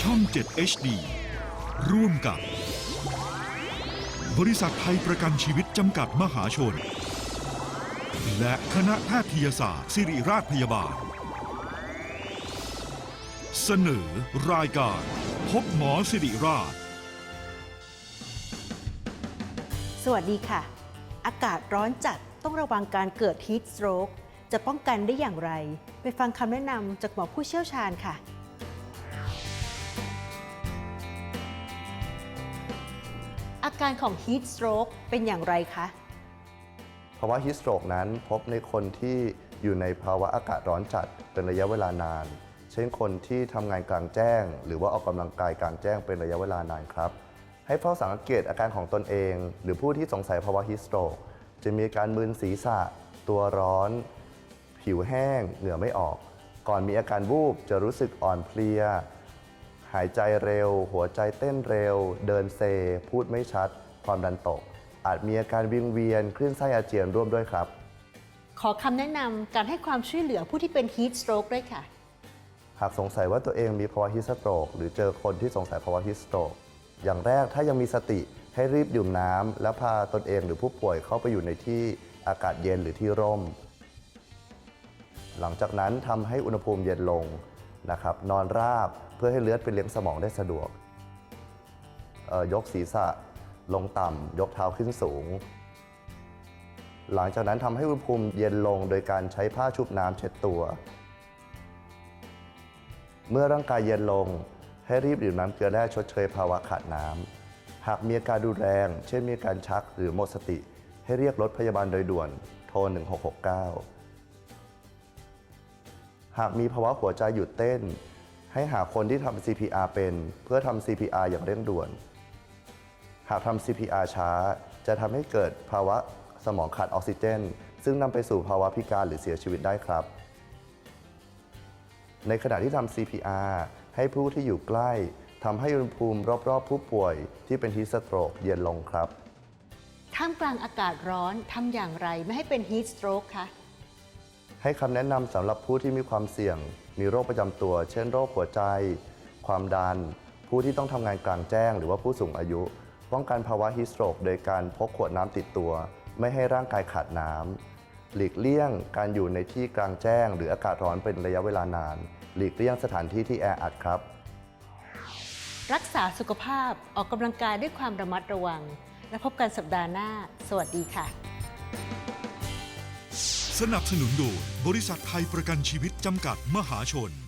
ช่อง 7 HD ร่วมกับ บริษัทไทยประกันชีวิตจำกัดมหาชน และคณะแพทยศาสตร์ ศิริราชพยาบาล เสนอรายการ พบหมอสิริราช สวัสดีค่ะ อากาศร้อนจัดต้องระวังการเกิด heat stroke จะป้องกันได้อย่างไร ไปฟังคำแนะนำจากหมอผู้เชี่ยวชาญค่ะ อาการของ heat stroke เป็นอย่างไรคะ ภาวะฮิสโตรกนั้นพบในคนที่อยู่ในภาวะอากาศร้อนจัดเป็นระยะเวลานาน เช่นคนที่ทำงานกลางแจ้ง หรือว่าออกกำลังกายกลางแจ้งเป็นระยะเวลานานครับ ให้เฝ้าสังเกตอาการของตนเอง หรือผู้ที่สงสัยภาวะฮิสโตรกจะมีการมึนศีรษะ ตัวร้อน ผิวแห้ง เหงื่อไม่ออก ก่อนมีอาการวูบจะรู้สึกอ่อนเพลีย หายใจเร็ว หัวใจเต้นเร็ว เดินเซ พูดไม่ชัด ความดันตก อาจมีอาการวิงเวียน คลื่นไส้อาเจียนร่วมด้วยครับ ขอคำแนะนำการให้ความช่วยเหลือผู้ที่เป็น heat stroke ด้วยค่ะ หากสงสัยว่าตัวเองมีภาวะฮิสโตรกหรือเจอคนที่สงสัยภาวะฮิสโตรกอย่างแรกถ้ายังมีสติให้รีบดื่มน้ำแล้วพาตนเองหรือผู้ป่วยเข้าไปอยู่ในที่อากาศเย็นหรือที่ร่ม หลังจากนั้นทำให้อุณหภูมิเย็นลง นะครับนอนราบเพื่อให้เลือดไปเลี้ยงสมองได้สะดวก ยกศีรษะลงต่ำ ยกเท้าขึ้นสูง หลังจากนั้นทำให้อุณหภูมิเย็นลงโดยการใช้ผ้าชุบน้ำเช็ดตัว เมื่อร่างกายเย็นลงให้รีบดื่มน้ำเกลือแร่ชดเชยภาวะขาดน้ำ หากมีอาการรุนแรง เช่นมีการชักหรือหมดสติ ให้เรียกรถพยาบาลโดยด่วนโทร 1669 หากมีภาวะหัวใจหยุดเต้น ให้หาคนที่ทำ CPR เป็น เพื่อทำ CPR อย่างเร่งด่วน หากทำ CPR ช้า จะทำให้เกิดภาวะสมองขาดออกซิเจน ซึ่งนำไปสู่ภาวะพิการหรือเสียชีวิตได้ครับ ในขณะที่ทำ CPR ให้ผู้ที่อยู่ใกล้ทำให้อุณหภูมิรอบๆ ผู้ป่วยที่เป็นฮีสโตรกเย็นลงครับ ท่ามกลางอากาศร้อนทำอย่างไรไม่ให้เป็น heat stroke คะ ให้คำแนะนำสำหรับผู้ที่มีความเสี่ยง มีโรคประจำตัว เช่นโรคหัวใจ ความดัน ผู้ที่ต้องทำงานกลางแจ้ง หรือว่าผู้สูงอายุ ป้องกันภาวะฮีสโตรกโดยการพกขวดน้ำติดตัว ไม่ให้ร่างกายขาดน้ำหลีกเลี่ยงการอยู่ในที่กลางแจ้ง หรืออากาศร้อนเป็นระยะเวลานาน หลีกเลี่ยงสถานที่ที่แออัดครับ รักษาสุขภาพออกกำลังกายด้วยความระมัดระวัง และพบกันสัปดาห์หน้า สวัสดีค่ะ สนับสนุนโดยบริษัทไทยประกันชีวิตจำกัดมหาชน